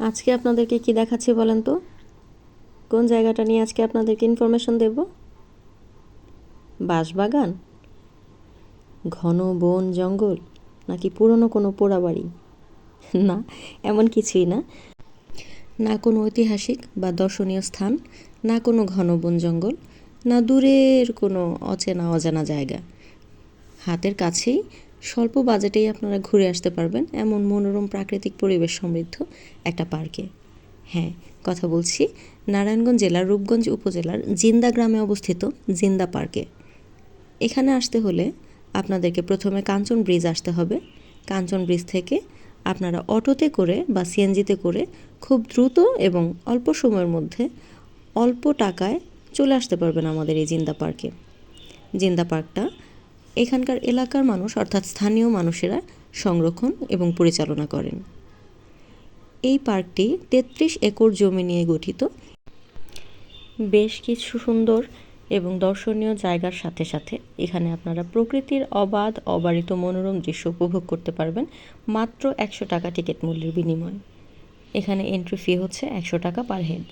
আজকে আপনাদেরকে কি দেখাচ্ছি বলেন তো? কোন জায়গাটা নিয়ে আজকে আপনাদেরকে ইনফরমেশন দেব? বাঁশবাগান? ঘন বন জঙ্গল? নাকি পুরনো কোনো পোড়া বাড়ি? না, এমন কিছুই না। না কোনো ঐতিহাসিক বা দর্শনীয় স্থান, না কোনো ঘন বন জঙ্গল, না দূরের কোনো অচেনা অজানা জায়গা। হাতের কাছেই স্বল্প বাজেটেই আপনারা ঘুরে আসতে পারবেন এমন মনোরম প্রাকৃতিক পরিবেশ সমৃদ্ধ একটা পার্কে। হ্যাঁ কথা বলছি নারায়ণগঞ্জ জেলার রূপগঞ্জ উপজেলার জিন্দা গ্রামে অবস্থিত জিন্দা পার্কে। এখানে আসতে হলে আপনাদেরকে প্রথমে কাঞ্চন ব্রিজ আসতে হবে। কাঞ্চন ব্রিজ থেকে আপনারা অটোতে করে বা সিএনজিতে করে খুব দ্রুত এবং অল্প সময়ের মধ্যে অল্প টাকায় চলে আসতে পারবেন আমাদের এই জিন্দা পার্কে। জিন্দা পার্কটা এখানকার এলাকার মানুষ, অর্থাৎ স্থানীয় মানুষেরা সংরক্ষণ এবং পরিচালনা করেন। এই পার্কটি তেত্রিশ একর জমি নিয়ে গঠিত। বেশ কিছু সুন্দর এবং দর্শনীয় জায়গার সাথে সাথে এখানে আপনারা প্রকৃতির অবাধ, অবারিত মনোরম দৃশ্য উপভোগ করতে পারবেন মাত্র একশো টাকা টিকিট মূল্যের বিনিময়ে। এখানে এন্ট্রি ফি হচ্ছে একশো টাকা পার হেড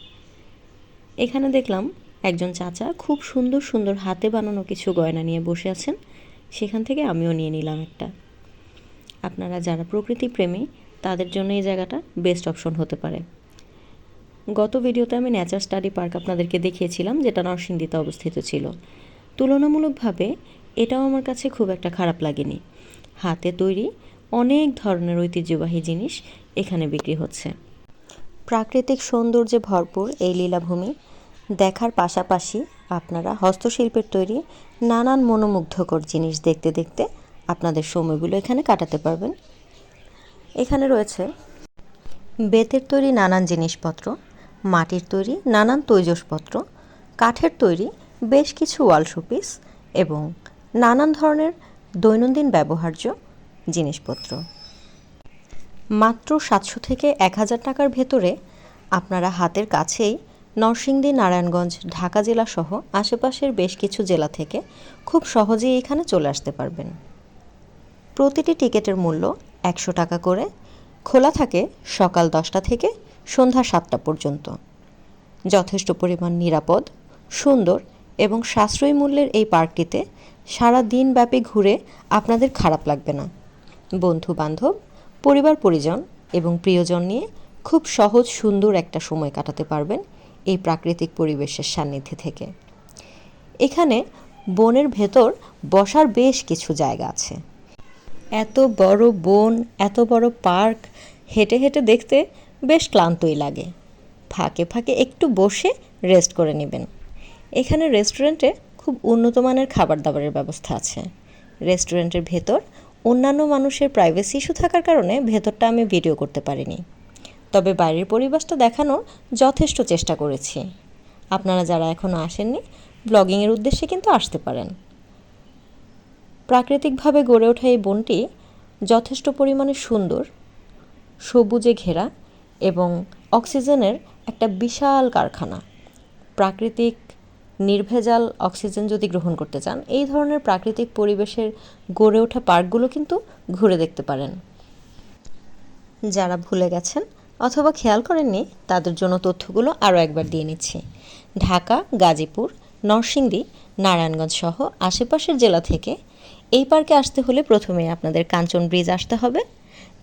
এখানে দেখলাম একজন চাচা খুব সুন্দর সুন্দর হাতে বানানো কিছু গয়না নিয়ে বসে আছেন। সেখান থেকে আমিও নিয়ে নিলাম একটা। আপনারা যারা প্রকৃতি প্রেমী, তাদের জন্য এই জায়গাটা বেস্ট অপশন হতে পারে। গত ভিডিওতে আমি ন্যাচার স্টাডি পার্ক আপনাদেরকে দেখিয়েছিলাম, যেটা নরসিংদীতে অবস্থিত ছিল। তুলনামূলকভাবে এটাও আমার কাছে খুব একটা খারাপ লাগেনি। হাতে তৈরি অনেক ধরনের ঐতিহ্যবাহী জিনিস এখানে বিক্রি হচ্ছে। প্রাকৃতিক সৌন্দর্যে ভরপুর এই লীলাভূমি দেখার পাশাপাশি আপনারা হস্তশিল্পের তৈরি নানান মনোমুগ্ধকর জিনিস দেখতে দেখতে আপনাদের সময়গুলো এখানে কাটাতে পারবেন। এখানে রয়েছে বেতের তৈরি নানান জিনিসপত্র, মাটির তৈরি নানান তৈজসপত্র, কাঠের তৈরি বেশ কিছু ওয়াল শোপিস এবং নানান ধরনের দৈনন্দিন ব্যবহার্য জিনিসপত্র। মাত্র সাতশো থেকে এক হাজার টাকার ভেতরে আপনারা হাতের কাছেই নরসিংদী, নারায়ণগঞ্জ, ঢাকা জেলা সহ আশেপাশের বেশ কিছু জেলা থেকে খুব সহজেই এখানে চলে আসতে পারবেন। প্রতিটি টিকিটের মূল্য একশো টাকা করে। খোলা থাকে সকাল দশটা থেকে সন্ধ্যা সাতটা পর্যন্ত। যথেষ্ট পরিমাণ নিরাপদ, সুন্দর এবং সাশ্রয়ী মূল্যের এই পার্কটিতে সারা দিনব্যাপী ঘুরে আপনাদের খারাপ লাগবে না। বন্ধু বান্ধব, পরিবার পরিজন এবং প্রিয়জন নিয়ে খুব সহজ সুন্দর একটা সময় কাটাতে পারবেন এই প্রাকৃতিক পরিবেশের সান্নিধ্যে থেকে। এখানে বনের ভেতর বসার বেশ কিছু জায়গা আছে। এত বড় বন, এত বড় পার্ক, হেঁটে হেঁটে দেখতে বেশ ক্লান্তই লাগে। ফাঁকে ফাঁকে একটু বসে রেস্ট করে নেবেন। এখানে রেস্টুরেন্টে খুব উন্নত মানের খাবার দাবারের ব্যবস্থা আছে। রেস্টুরেন্টের ভেতর অন্যান্য মানুষের প্রাইভেসি ইস্যু থাকার কারণে ভেতরটা আমি ভিডিও করতে পারিনি। তবে বাইরের পরিবেশটা দেখানোর যথেষ্ট চেষ্টা করেছি। আপনারা যারা এখনও আসেননি, ব্লগিংয়ের উদ্দেশ্যে কিন্তু আসতে পারেন। প্রাকৃতিকভাবে গড়ে ওঠা এই বনটি যথেষ্ট পরিমাণে সুন্দর, সবুজে ঘেরা এবং অক্সিজেনের একটা বিশাল কারখানা। প্রাকৃতিক নির্ভেজাল অক্সিজেন যদি গ্রহণ করতে চান, এই ধরনের প্রাকৃতিক পরিবেশের গড়ে ওঠা পার্কগুলো কিন্তু ঘুরে দেখতে পারেন। যারা ভুলে গেছেন অথবা খেয়াল করেননি? তাদের জন্য তথ্যগুলো আরও একবার দিয়ে নিচ্ছি। ঢাকা, গাজীপুর, নরসিংদী, নারায়ণগঞ্জ সহ আশেপাশের জেলা থেকে এই পার্কে আসতে হলে প্রথমে আপনাদের কাঞ্চন ব্রিজ আসতে হবে।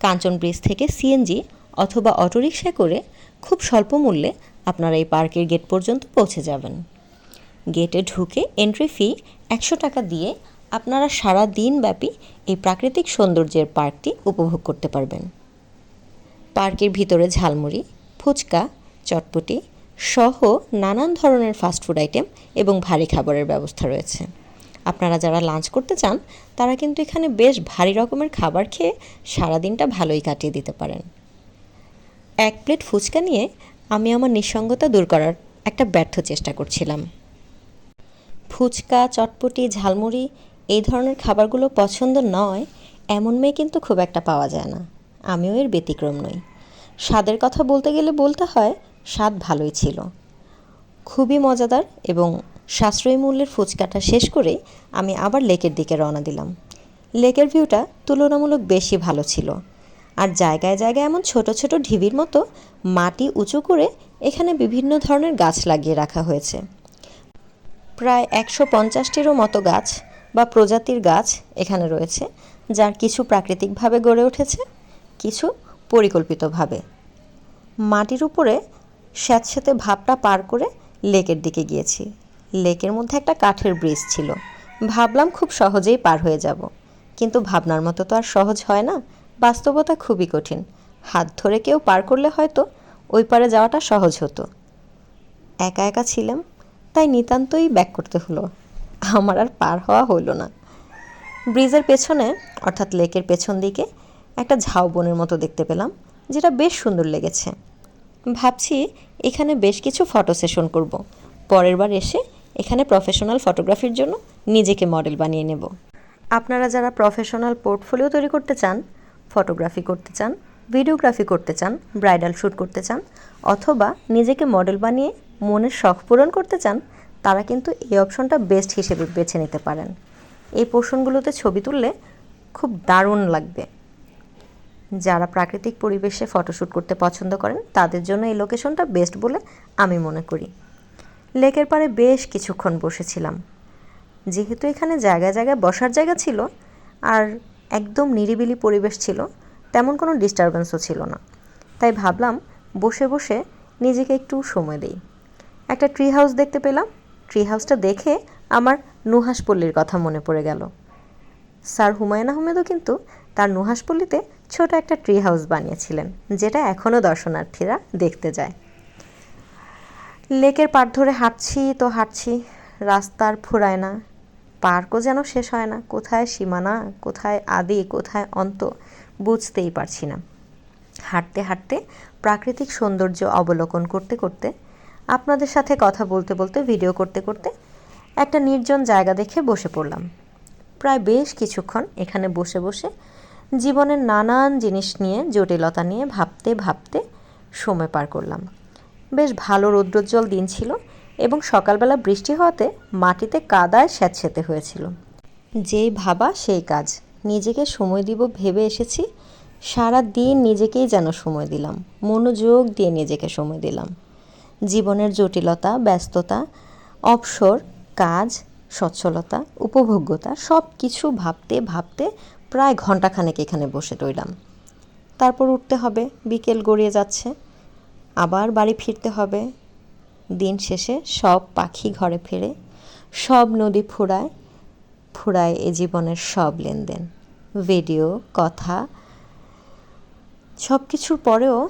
কাঞ্চন ব্রিজ থেকে সিএনজি অথবা অটোরিকশায় করে খুব স্বল্প মূল্যে আপনারা এই পার্কের গেট পর্যন্ত পৌঁছে যাবেন। গেটে ঢুকে এন্ট্রি ফি একশো টাকা দিয়ে আপনারা সারা দিনব্যাপী এই প্রাকৃতিক সৌন্দর্যের পার্কটি উপভোগ করতে পারবেন। পার্কের ভিতরে ঝালমুড়ি, ফুচকা, চটপটি সহ নানান ধরনের ফাস্টফুড আইটেম এবং ভারী খাবারের ব্যবস্থা রয়েছে। আপনারা যারা লাঞ্চ করতে চান, তারা কিন্তু এখানে বেশ ভারী রকমের খাবার খেয়ে সারাদিনটা ভালোই কাটিয়ে দিতে পারেন। এক প্লেট ফুচকা নিয়ে আমি আমার নিঃসঙ্গতা দূর করার একটা ব্যর্থ চেষ্টা করছিলাম। ফুচকা, চটপটি, ঝালমুড়ি এই ধরনের খাবারগুলো পছন্দ নয়, এমন মেয়ে কিন্তু খুব একটা পাওয়া যায় না। আমিও এর ব্যতিক্রম নই। স্বাদের কথা বলতে গেলে বলতে হয়, স্বাদ ভালোই ছিল। খুবই মজাদার এবং সাশ্রয়ী মূল্যের ফুচকাটা শেষ করে আমি আবার লেকের দিকে রওনা দিলাম। লেকের ভিউটা তুলনামূলক বেশি ভালো ছিল। আর জায়গায় জায়গায় এমন ছোট ছোট ঢিবির মতো মাটি উঁচু করে এখানে বিভিন্ন ধরনের গাছ লাগিয়ে রাখা হয়েছে। প্রায় একশো পঞ্চাশটিরও মতো গাছ বা প্রজাতির গাছ এখানে রয়েছে, যার কিছু প্রাকৃতিকভাবে গড়ে উঠেছে কিছু পরিকল্পিতভাবে। মাটির উপরে স্যাঁতস্যাঁতে ভাবটা পার করে লেকের দিকে গিয়েছি। লেকের মধ্যে একটা কাঠের ব্রিজ ছিল। ভাবলাম খুব সহজেই পার হয়ে যাব। কিন্তু ভাবনার মতো তো আর সহজ হয় না। বাস্তবতা খুবই কঠিন। হাত ধরে কেউ পার করলে হয়তো ওই পারে যাওয়াটা সহজ হতো। একা একা ছিলাম, তাই নিতান্তই ব্যাক করতে হলো। আমার আর পার হওয়া হলো না। ব্রিজের পেছনে, অর্থাৎ লেকের পেছন দিকে একটা ঝাউবনের মতো দেখতে পেলাম, যেটা বেশ সুন্দর লেগেছে। ভাবছি এখানে বেশ কিছু ফটো সেশন করব। পরের বার এসে এখানে প্রফেশনাল ফটোগ্রাফির জন্য নিজেকে মডেল বানিয়ে নেব। আপনারা যারা প্রফেশনাল পোর্টফোলিও তৈরি করতে চান, ফটোগ্রাফি করতে চান, ভিডিওগ্রাফি করতে চান, ব্রাইডাল শ্যুট করতে চান, অথবা নিজেকে মডেল বানিয়ে মনের শখ পূরণ করতে চান, তারা কিন্তু এই অপশনটা বেস্ট হিসেবে বেছে নিতে পারেন। এই পোর্শনগুলোতে ছবি তুললে খুব দারুণ লাগবে। যারা প্রাকৃতিক পরিবেশে ফটোশ্যুট করতে পছন্দ করেন, তাদের জন্য এই লোকেশনটা বেস্ট বলে আমি মনে করি। লেকের পাড়ে বেশ কিছুক্ষণ বসেছিলাম। যেহেতু এখানে জায়গায় জায়গায় বসার জায়গা ছিল আর একদম নিরিবিলি পরিবেশ ছিল, তেমন কোনো ডিস্টারবেন্সও ছিল না। তাই ভাবলাম বসে বসে নিজেকে একটু সময় দেই। একটা ট্রি হাউস দেখতে পেলাম। ট্রি হাউসটা দেখে আমার নুহাসপল্লীর কথা মনে পড়ে গেল। স্যার হুমায়ুন আহমেদও কিন্তু তার নুহাসপল্লীতে ছোট একটা ট্রি হাউস বানিয়েছিলেন, যেটা এখনও দর্শনার্থীরা দেখতে যায়। লেকের পাড় ধরে হাঁটছি তো হাঁটছি, রাস্তার ফুরায় না, পার্কও যেন শেষ হয় না, কোথায় সীমানা, কোথায় আদি, কোথায় অন্ত, বুঝতেই পারছি না। হাঁটতে হাঁটতে প্রাকৃতিক সৌন্দর্য অবলোকন করতে করতে, আপনাদের সাথে কথা বলতে বলতে ভিডিও করতে করতে, একটা নির্জন জায়গা দেখে বসে পড়লাম। প্রায় বেশ কিছুক্ষণ এখানে বসে বসে জীবনের নানান জিনিস নিয়ে, জটিলতা নিয়ে ভাবতে ভাবতে সময় পার করলাম। বেশ ভালো রৌদ্রোজ্জ্বল দিন ছিল এবং সকালবেলা বৃষ্টি হওয়াতে মাটিতে কাদায় স্যাঁতসেতে হয়েছিল। যেই ভাবা সেই কাজ। নিজেকে সময় দিব ভেবে এসেছি। সারা দিন নিজেকেই যেন সময় দিলাম। মনোযোগ দিয়ে নিজেকে সময় দিলাম। জীবনের জটিলতা, ব্যস্ততা, অবসর, কাজ সচ্ছলতা, উপভোগ্যতা সব কিছু ভাবতে ভাবতে প্রায় ঘন্টাখানেক এখানে বসে রইলাম। তারপর উঠতে হবে, বিকেল গড়িয়ে যাচ্ছে, আবার বাড়ি ফিরতে হবে। দিন শেষে সব পাখি ঘরে ফেরে, সব নদী ফুরায় ফুরায় এ জীবনের সব লেনদেন। ভিডিও, কথা সব কিছুর পরেও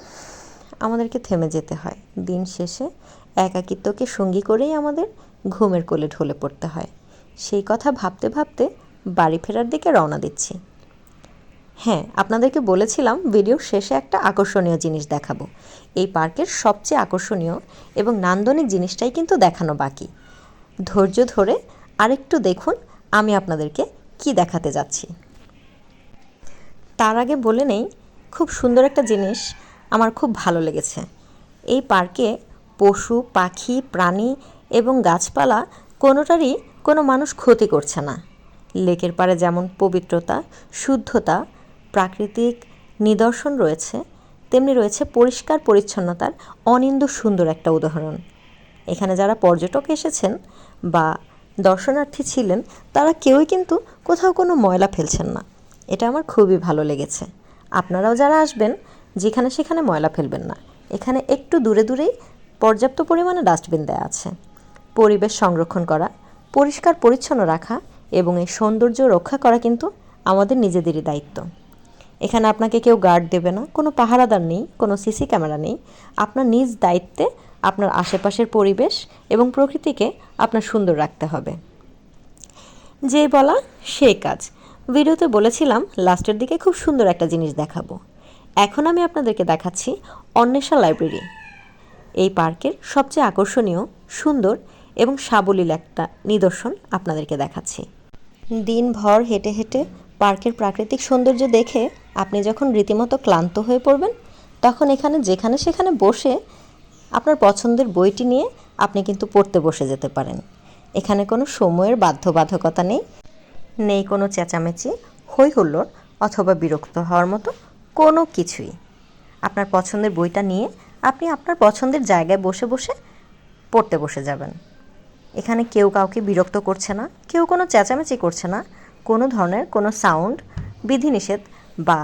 আমাদেরকে থেমে যেতে হয়। দিন শেষে একাকিত্বকে সঙ্গী করেই আমাদের ঘুমের কোলে ঢলে পড়তে হয়। সেই কথা ভাবতে ভাবতে বাড়ি ফেরার দিকে রওনা দিচ্ছি। হ্যাঁ আপনাদেরকে বলেছিলাম ভিডিওর শেষে একটা আকর্ষণীয় জিনিস দেখাবো। এই পার্কের সবচেয়ে আকর্ষণীয় এবং নান্দনিক জিনিসটাই কিন্তু দেখানো বাকি। ধৈর্য ধরে আরেকটু দেখুন আমি আপনাদেরকে কি দেখাতে যাচ্ছি। তার আগে বলে নেই, খুব সুন্দর একটা জিনিস আমার খুব ভালো লেগেছে। এই পার্কে পশু, পাখি, প্রাণী এবং গাছপালা কোনোটারই কোনো মানুষ ক্ষতি করছে না। লেকের পাড়ে যেমন পবিত্রতা, শুদ্ধতা, প্রাকৃতিক নিদর্শন রয়েছে, তেমনি রয়েছে পরিষ্কার পরিচ্ছন্নতার অনিন্দ সুন্দর একটা উদাহরণ। এখানে যারা পর্যটক এসেছেন বা দর্শনার্থী ছিলেন, তারা কেউই কিন্তু কোথাও কোনো ময়লা ফেলছেন না। এটা আমার খুবই ভালো লেগেছে। আপনারাও যারা আসবেন, যেখানে সেখানে ময়লা ফেলবেন না। এখানে একটু দূরে দূরেই পর্যাপ্ত পরিমাণে ডাস্টবিন দেওয়া আছে। পরিবেশ সংরক্ষণ করা, পরিষ্কার পরিচ্ছন্ন রাখা এবং এই সৌন্দর্য রক্ষা করা কিন্তু আমাদের নিজেদেরই দায়িত্ব। এখানে আপনাকে কেউ গার্ড দেবে না, কোনো পাহারাদার নেই, কোনো সিসি ক্যামেরা নেই। আপনার নিজ দায়িত্বে আপনার আশেপাশের পরিবেশ এবং প্রকৃতিকে আপনার সুন্দর রাখতে হবে। যে বলা, সে কাজ। ভিডিওতে বলেছিলাম, লাস্টের দিকে খুব সুন্দর একটা জিনিস দেখাবো। এখন আমি আপনাদেরকে দেখাচ্ছি অন্বেষা লাইব্রেরি। এই পার্কের সবচেয়ে আকর্ষণীয়, সুন্দর এবং সাবলীল একটা নিদর্শন আপনাদেরকে দেখাচ্ছি। দিনভর হেঁটে হেঁটে পার্কের প্রাকৃতিক সৌন্দর্য দেখে আপনি যখন রীতিমতো ক্লান্ত হয়ে পড়বেন, তখন এখানে যেখানে সেখানে বসে আপনার পছন্দের বইটি নিয়ে আপনি কিন্তু পড়তে বসে যেতে পারেন। এখানে কোনো সময়ের বাধ্যবাধকতা নেই নেই কোনো চেঁচামেচি হই হুল্লোড় অথবা বিরক্ত হওয়ার মতো কোনো কিছুই। আপনার পছন্দের বইটা নিয়ে আপনি আপনার পছন্দের জায়গায় বসে বসে পড়তে বসে যাবেন। এখানে কেউ কাউকে বিরক্ত করছে না, কেউ কোনো চেঁচামেচি করছে না, কোনো ধরনের কোনো সাউন্ড, বিধিনিষেধ বা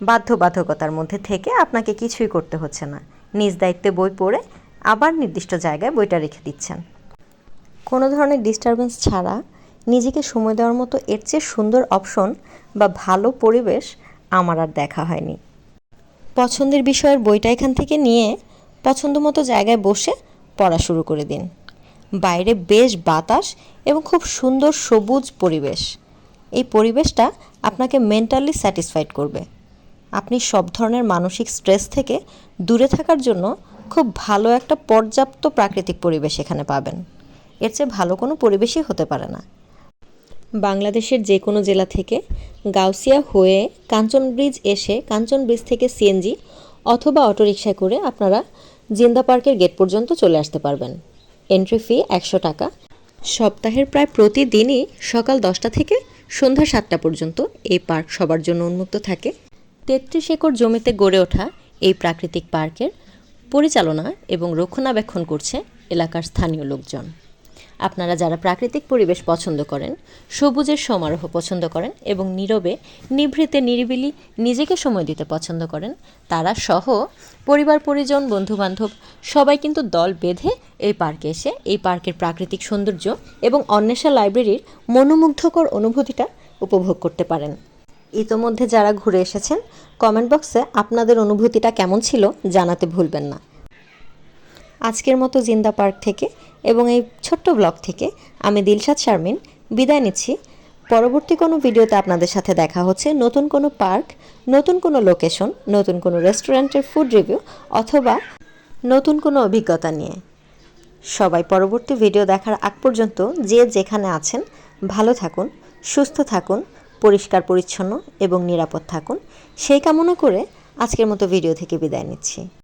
বাধ্যবাধকতার মধ্যে থেকে আপনাকে কিছুই করতে হচ্ছে না। নিজ দায়িত্বে বই পড়ে আবার নির্দিষ্ট জায়গায় বইটা রেখে দিচ্ছেন। কোনো ধরনের ডিস্টারবেন্স ছাড়া নিজেকে সময় দেওয়ার মতো এর চেয়ে সুন্দর অপশন বা ভালো পরিবেশ আমার আর দেখা হয়নি। পছন্দের বিষয়ের বইটা এখান থেকে নিয়ে পছন্দ মতো জায়গায় বসে পড়া শুরু করে দিন। বাইরে বেশ বাতাস এবং খুব সুন্দর সবুজ পরিবেশ। এই পরিবেশটা আপনাকে মেন্টালি স্যাটিসফাইড করবে। আপনি সব ধরনের মানসিক স্ট্রেস থেকে দূরে থাকার জন্য খুব ভালো একটা পর্যাপ্ত প্রাকৃতিক পরিবেশ এখানে পাবেন। এর চেয়ে ভালো কোনো পরিবেশই হতে পারে না। বাংলাদেশের যে কোনো জেলা থেকে গাউসিয়া হয়ে কাঞ্চন ব্রিজ এসে কাঞ্চন ব্রিজ থেকে সিএনজি অথবা অটোরিকশায় করে আপনারা জিন্দা পার্কের গেট পর্যন্ত চলে আসতে পারবেন। এন্ট্রি ফি একশো টাকা। সপ্তাহের প্রায় প্রতিদিনই সকাল দশটা থেকে সন্ধ্যা সাতটা পর্যন্ত এই পার্ক সবার জন্য উন্মুক্ত থাকে। তেত্রিশ একর জমিতে গড়ে ওঠা এই প্রাকৃতিক পার্কের পরিচালনা এবং রক্ষণাবেক্ষণ করছে এলাকার স্থানীয় লোকজন। আপনারা যারা প্রাকৃতিক পরিবেশ পছন্দ করেন, সবুজের সমারোহ পছন্দ করেন এবং নীরবে, নিভৃতে, নিরিবিলি নিজেকে সময় দিতে পছন্দ করেন, তারা সহ পরিবার, পরিজন, বন্ধুবান্ধব সবাই কিন্তু দল বেঁধে এই পার্কে এসে এই পার্কের প্রাকৃতিক সৌন্দর্য এবং অন্বেষা লাইব্রেরির মনোমুগ্ধকর অনুভূতিটা উপভোগ করতে পারেন। ইতোমধ্যে যারা ঘুরে এসেছেন কমেন্ট বক্সে আপনাদের অনুভূতিটা কেমন ছিল জানাতে ভুলবেন না। আজকের মতো জিন্দা পার্ক থেকে এবং এই ছোট্ট ব্লগ থেকে আমি দিলশাদ শারমিন বিদায় নিচ্ছি। পরবর্তী কোনো ভিডিওতে আপনাদের সাথে দেখা হচ্ছে নতুন কোনো পার্ক, নতুন কোনো লোকেশন, নতুন কোনো রেস্টুরেন্টের ফুড রিভিউ অথবা নতুন কোনো অভিজ্ঞতা নিয়ে। সবাই পরবর্তী ভিডিও দেখার আগ পর্যন্ত যে যেখানে আছেন, ভালো থাকুন, সুস্থ থাকুন, পরিষ্কার পরিচ্ছন্ন এবং নিরাপদ থাকুন। সেই কামনা করে আজকের মতো ভিডিও থেকে বিদায় নিচ্ছি।